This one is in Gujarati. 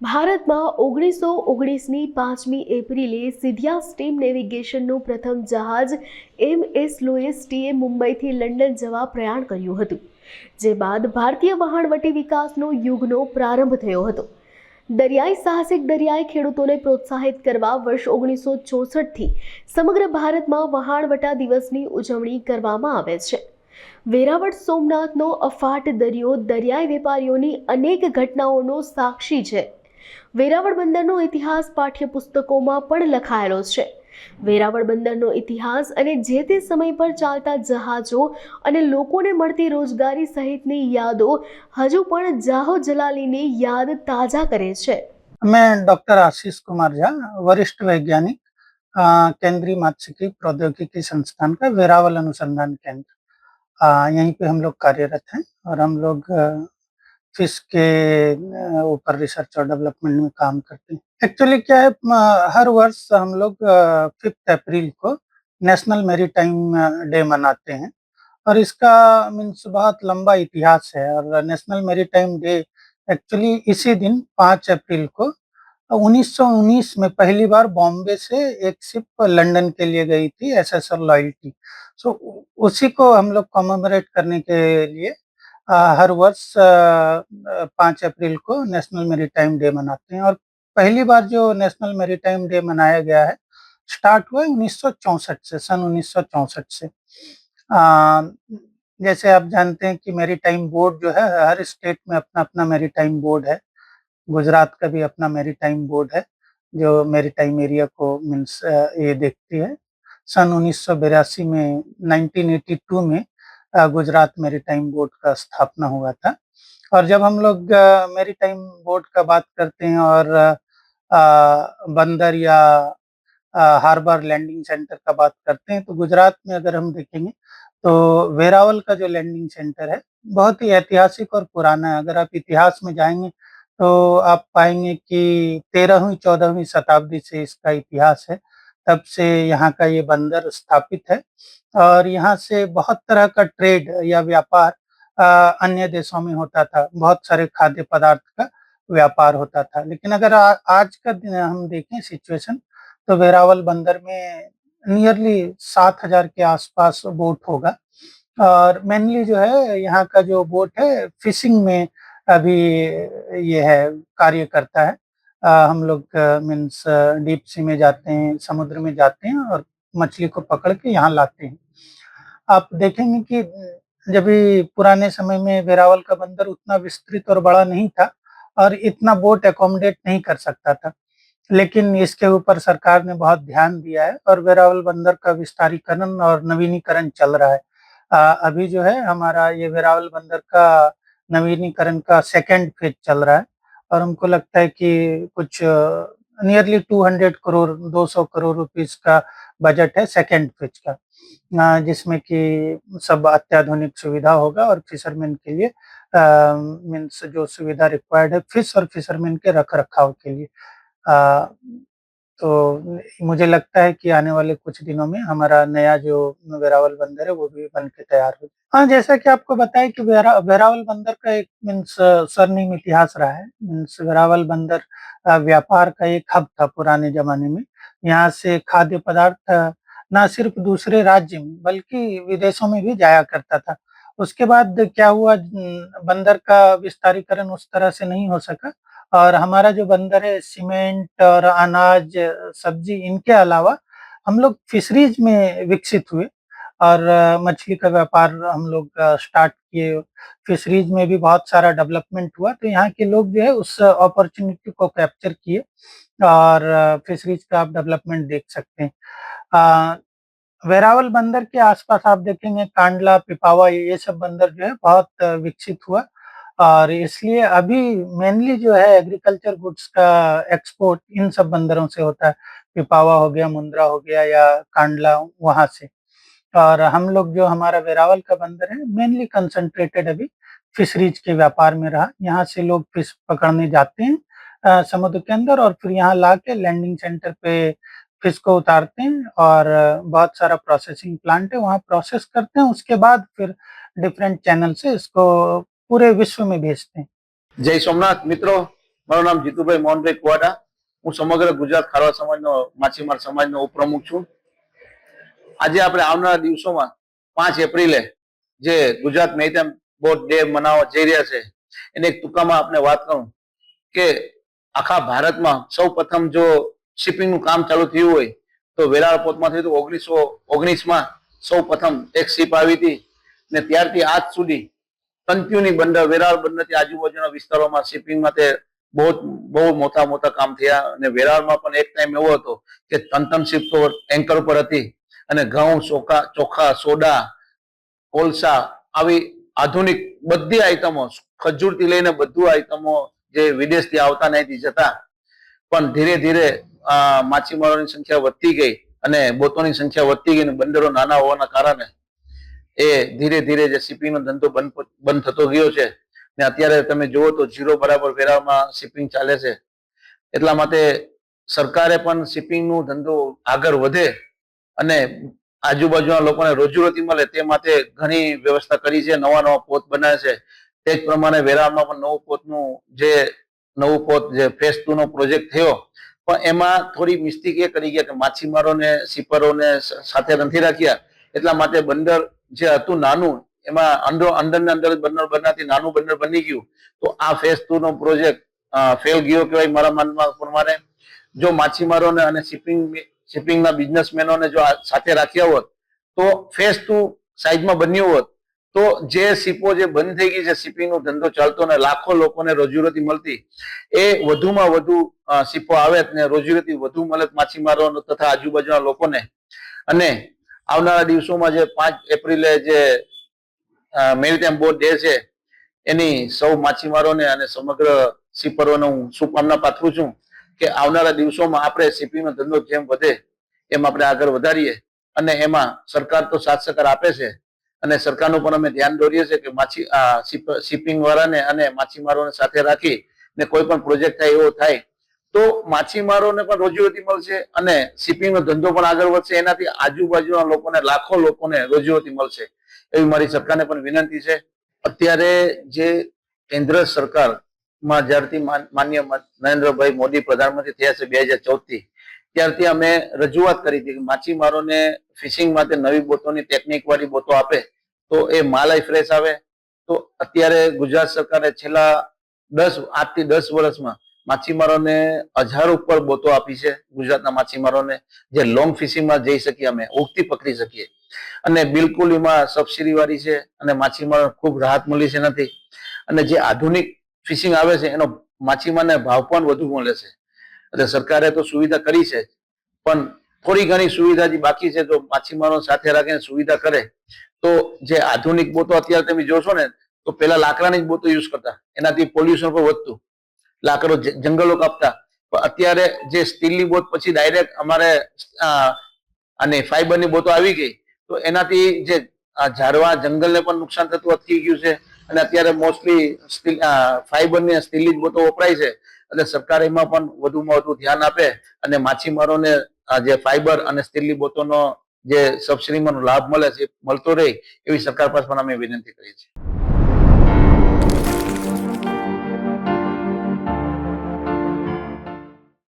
ભારતમાં ઓગણીસો ઓગણીસની પાંચમી એપ્રિલે સિધિયા સ્ટીમ નેવિગેશનનું પ્રથમ જહાજ એમ એસ લોએસ ટીએ મુંબઈથી લંડન જવા પ્રયાણ કર્યું હતું, જે બાદ ભારતીય વહાણવટી વિકાસનો યુગનો પ્રારંભ થયો હતો. દરિયાઈ સાહસિક દરિયાઈ ખેડૂતોને પ્રોત્સાહિત કરવા વર્ષ ઓગણીસો ચોસઠથી સમગ્ર ભારતમાં વહાણવટા દિવસની ઉજવણી કરવામાં આવે છે. વેરાવળ સોમનાથનો અફાટ દરિયો દરિયાઈ વેપારીઓની અનેક ઘટનાઓનો સાક્ષી છે. વેરાવળ બંદરનો ઇતિહાસ પાઠ્યપુસ્તકોમાં પણ લખાયેલો છે વેરાવળ બંદરનો ઇતિહાસ અને જે તે સમય પર ચાલતા જહાજો અને લોકોને મળતી રોજગારી સહિતની યાદો હજુ પણ જાહો જલાલીની યાદ તાજા કરે છે मैं डॉक्टर आशीष कुमार झा वरिष्ठ वैज्ञानिक अ, केंद्रीय मात्स्यिकी प्रौद्योगिकी संस्थान का वेरावल अनुसंधान केंद्र अ, यहीं पे हम लोग कार्यरत हैं और हम लोग फ़िश के ऊपर रिसर्च और डेवलपमेंट में काम करते हैं। एक्चुअली क्या है हर वर्ष हम लोग फिफ्थ अप्रैल को नेशनल मेरीटाइम डे मनाते हैं। और इसका मीन्स बहुत लंबा इतिहास है और नेशनल मेरीटाइम डे एक्चुअली इसी दिन, पाँच अप्रैल को 1919 में पहली बार बॉम्बे से एक शिप लंदन के लिए गई थी एसएसआर लॉयल्टी सो उसी को हम लोग कॉमेमोरेट करने के लिए हर वर्ष पाँच अप्रैल को नेशनल मेरीटाइम डे मनाते हैं। और पहली बार जो नेशनल मेरीटाइम डे मनाया गया है स्टार्ट हुआ उन्नीस सौ चौंसठ से सन उन्नीस सौ चौंसठ से। अ, जैसे आप जानते हैं कि मेरीटाइम बोर्ड जो है हर स्टेट में अपना अपना मेरीटाइम बोर्ड है। गुजरात का भी अपना मेरीटाइम बोर्ड है जो मेरीटाइम एरिया को मीन्स ये देखती है। सन उन्नीस में 1982 में अ, मेरी टाइम बोर्ड का स्थापना हुआ था। और जब हम लोग मेरी टाइम बोर्ड का बात करते हैं और बंदर या हार्बर लैंडिंग सेंटर का बात करते हैं तो गुजरात में अगर हम देखेंगे तो वेरावल का जो लैंडिंग सेंटर है बहुत ही ऐतिहासिक और पुराना है। अगर आप इतिहास में जाएँगे तो आप पाएँगे कि तेरहवीं चौदहवीं शताब्दी से इसका इतिहास है। तब से यहाँ का ये बंदर स्थापित है और यहाँ से बहुत तरह का ट्रेड या व्यापार अन्य देशों में होता था। बहुत सारे खाद्य पदार्थ का व्यापार होता था। लेकिन अगर आ, आज का दिन हम देखें सिचुएशन तो वेरावल बंदर में नियरली सात हज़ार के आसपास बोट होगा। और मेनली जो है यहाँ का जो बोट है फिशिंग में अभी ये है कार्य करता है। अ, हम लोग मीन्स डीप सी में जाते हैं समुद्र में जाते हैं और मछली को पकड़ के यहाँ लाते हैं। आप देखेंगे कि जब भी पुराने समय में वेरावल का बंदर उतना विस्तृत और बड़ा नहीं था और इतना बोट एकोमोडेट नहीं कर सकता था लेकिन इसके ऊपर सरकार ने बहुत ध्यान दिया है और वेरावल बंदर का विस्तारीकरण और नवीनीकरण चल रहा है। अ, अभी जो है हमारा ये वेरावल बंदर का नवीनीकरण का सेकेंड फ़ेज़ चल रहा है। और हमको लगता है कि कुछ नियरली 200 करोड़ 200 करोड़ रुपीस का बजट है सेकेंड फ़ेज़ का। जिसमें कि सब अत्याधुनिक सुविधा होगा और फिशरमैन के लिए मीन्स जो सुविधा रिक्वायर्ड है फ़िश और फिशरमैन के रख रखाव के लिए। अ, तो मुझे लगता है कि आने वाले कुछ दिनों में हमारा नया जो वेरावल बंदर है वो भी बन के तैयार हो हाँ जैसा कि आपको बताया कि वेरा, वेरावल बंदर का एक मीन्स स्वर्णिम इतिहास रहा है। मीन्स वेरावल बंदर व्यापार का एक हब था पुराने जमाने में। यहाँ से खाद्य पदार्थ ना सिर्फ़ दूसरे राज्य में बल्कि विदेशों में भी जाया करता था। उसके बाद क्या हुआ बंदर का विस्तारीकरण उस तरह से नहीं हो सका। और हमारा जो बंदर है, सीमेंट और अनाज, सब्ज़ी, इनके अलावा हम लोग फिशरीज में विकसित हुए और मछली का व्यापार हम लोग स्टार्ट किए। फिशरीज में भी बहुत सारा डेवलपमेंट हुआ तो यहाँ के लोग जो है उस अपॉर्चुनिटी को कैप्चर किए और फिशरीज का आप डेवलपमेंट देख सकते हैं। वेरावल बंदर के आसपास आप देखेंगे, कांडला, पिपावा, ये सब बंदर जो है बहुत विकसित हुआ और इसलिए अभी मेनली जो है एग्रीकल्चर गुड्स का एक्सपोर्ट इन सब बंदरों से होता है। पिपावा हो गया, मुंद्रा हो गया या कांडला वहाँ से। और हम लोग जो हमारा वेरावल का बंदर है मेनली कंसंट्रेटेड अभी फिशरीज के व्यापार में रहा। यहाँ से लोग फ़िश पकड़ने जाते हैं समुद्र के अंदर और फिर यहाँ ला के लैंडिंग सेंटर पे फ़िश को उतारते हैं और बहुत सारा प्रोसेसिंग प्लांट है। वहाँ प्रोसेस करते हैं, उसके बाद फिर डिफरेंट चैनल से इसको पूरे विश्व में भेजते हैं જય સોમનાથ મિત્રો મારું નામ જીતુભાઈ મોહનભાઈ કુવાડા હું સમગ્ર ગુજરાત ખારવા સમાજનો માછીમાર સમાજનો ઉપપ્રમુખ છું આજે આપણે આવનારા દિવસોમાં પાંચ એપ્રિલે જે ગુજરાત મેરીટાઈમ બોર્ડ ડે મનાવવા જઈ રહ્યા છે એને એક ટૂંકામાં આપણે વાત કરું કે આખા ભારતમાં સૌ પ્રથમ જો શિપિંગનું કામ ચાલુ થયું હોય તો વેરાળ પોર્ટમાંથી તો ઓગણીસો ઓગણીસમાં સૌ પ્રથમ એક શિપ આવી હતી ને ત્યારથી આજ સુધી કન્ટિન્યુ બંદર વેરાળ બંદરથી આજુબાજુના વિસ્તારોમાં શિપિંગમાં તે બહુ બહુ મોટા મોટા કામ થયા. અને વેરાળમાં પણ એક ટાઈમ એવો હતો કે ત્રણ ત્રણ શિપ તો એન્કર પર હતી અને ઘઉં, ચોખા ચોખા, સોડા, કોલસા આવી આધુનિક બધી આઈટમો, ખજૂરથી લઈને બધું આઈટમો જે વિદેશથી આવતા નહીં અહીંથી જતા. પણ ધીરે ધીરે આ માછીમારોની સંખ્યા વધતી ગઈ અને બોટોની સંખ્યા વધતી ગઈ અને બંદરો નાના હોવાના કારણે એ ધીરે ધીરે જે શિપિંગ નો ધંધો બંધ બંધ થતો ગયો છે ને અત્યારે તમે જુઓ તો જીરો બરાબર વેરામાં શિપિંગ ચાલે છે. એટલા માટે સરકારે પણ શિપિંગનું ધંધો આગળ વધે અને આજુબાજુના લોકોને રોજીરોટી મળે તે માટે ઘણી વ્યવસ્થા કરી છે, નવા નવા પોત બનાવે છે. તે જ પ્રમાણે વેરામાં પણ નવું પોતનું જે, નવું પોત જે ફેસ ટુ નો પ્રોજેક્ટ થયો, પણ એમાં થોડી મિસ્ટેક એ કરી ગયા કે માછીમારોને, શિપરોને સાથે નથી રાખ્યા. એટલા માટે બંદર જે હતું નાનું, એમાં અંદર અંદર ને અંદર બંદર બનાવતી નાનું બંદર બની ગયું. તો આ ફેસ ટુ નો પ્રોજેક્ટ ફેલ ગયો કહેવાય મારા મનમાં પ્રમાણે. જો માછીમારોને અને શિપિંગ શિપિંગના બિઝનેસમેનોને જો સાથે રાખ્યા હોત, તો ફેસ ટુ સાઈઝમાં બન્યું હોત. તો જે શિપો જે બંધ થઈ ગઈ છે શિપિંગ નો ધંધો ચાલતો ને લાખો લોકોને રોજીરોટી મળતી, એ વધુમાં વધુ શિપો આવે ને રોજીરોટી વધુ મળે માછીમારો તથા આજુબાજુના લોકોને. અને આવનારા દિવસોમાં જે પાંચ એપ્રિલે જે મેરીટાઈમ બોર્ડ ડે છે, એની સૌ માછીમારોને અને સમગ્ર શિપરોને હું શુભકામના પાથરું છું કે આવનારા દિવસોમાં આપણે શિપિંગ નો ધંધો જેમ વધે એમ આપણે આગળ વધારીએ અને એમાં સરકાર તો સાથ સહકાર આપે છે અને સરકારનું પણ અમે ધ્યાન દોરીએ છીએ કે માછી શિપિંગ વાળાને અને માછીમારોને સાથે રાખી ને કોઈ પણ પ્રોજેક્ટ થાય એવો થાય તો માછીમારોને પણ રોજીરોટી મળશે અને શિપિંગનો ધંધો પણ આગળ વધશે. એનાથી આજુબાજુના લોકોને, લાખો લોકોને રોજીરોટી મળશે એવી મારી સરકારને પણ વિનંતી છે. અત્યારે જે કેન્દ્ર સરકારમાં જ્યારથી માન્ય નરેન્દ્રભાઈ મોદી પ્રધાનમંત્રી થયા છે બે હજાર ચૌદથી, ત્યારથી અમે રજૂઆત કરી હતી કે માછીમારોને ફિશિંગ માટે નવી બોટોની ટેકનિક વાળી બોટો આપે તો એ માલાઈ ફ્રેશ આવે. તો અત્યારે ગુજરાત સરકારે છેલ્લા દસ આઠથી દસ વર્ષમાં માછીમારોને હજાર ઉપર બોતો આપી છે, ગુજરાતના માછીમારોને, જે લોંગ ફિશિંગમાં જઈ શકીએ અમે, ઉગતી પકડી શકીએ. અને બિલકુલ એમાં સબસિડી વાળી છે અને માછીમારો ખૂબ રાહત મળી છે નથી અને જે આધુનિક ફિશિંગ આવે છે, એનો માછીમારને ભાવ પણ વધુ મળે છે. એટલે સરકારે તો સુવિધા કરી છે પણ થોડી ઘણી સુવિધા જે બાકી છે, જો માછીમારો સાથે રાખીને સુવિધા કરે, તો જે આધુનિક બોટો અત્યારે તમે જોશો ને, તો પેલા લાકડાની જ બોટો યુઝ કરતા. એનાથી પોલ્યુશન પણ વધતું. લાકડો જંગલો કાપતા. અત્યારે જે સ્ટીલની બોટ પછી ડાયરેક્ટ અમારે અને ફાઈબરની બોટો આવી ગઈ. તો એનાથી જે ઝાડવા, જંગલને પણ નુકસાન થતું અટકી ગયું છે. અને અત્યારે મોસ્ટલી સ્ટીલ ફાઈબરની સ્ટીલની જ બોટો વપરાય છે. એટલે સરકાર એમાં પણ વધુમાં વધુ ધ્યાન આપે અને માછીમારોને જે ફાઈબર અને સ્ટીલની બોટોનો જે સબસિડીમાં લાભ મળે છે, મળતો રહે એવી સરકાર પાસે પણ અમે વિનંતી કરી છે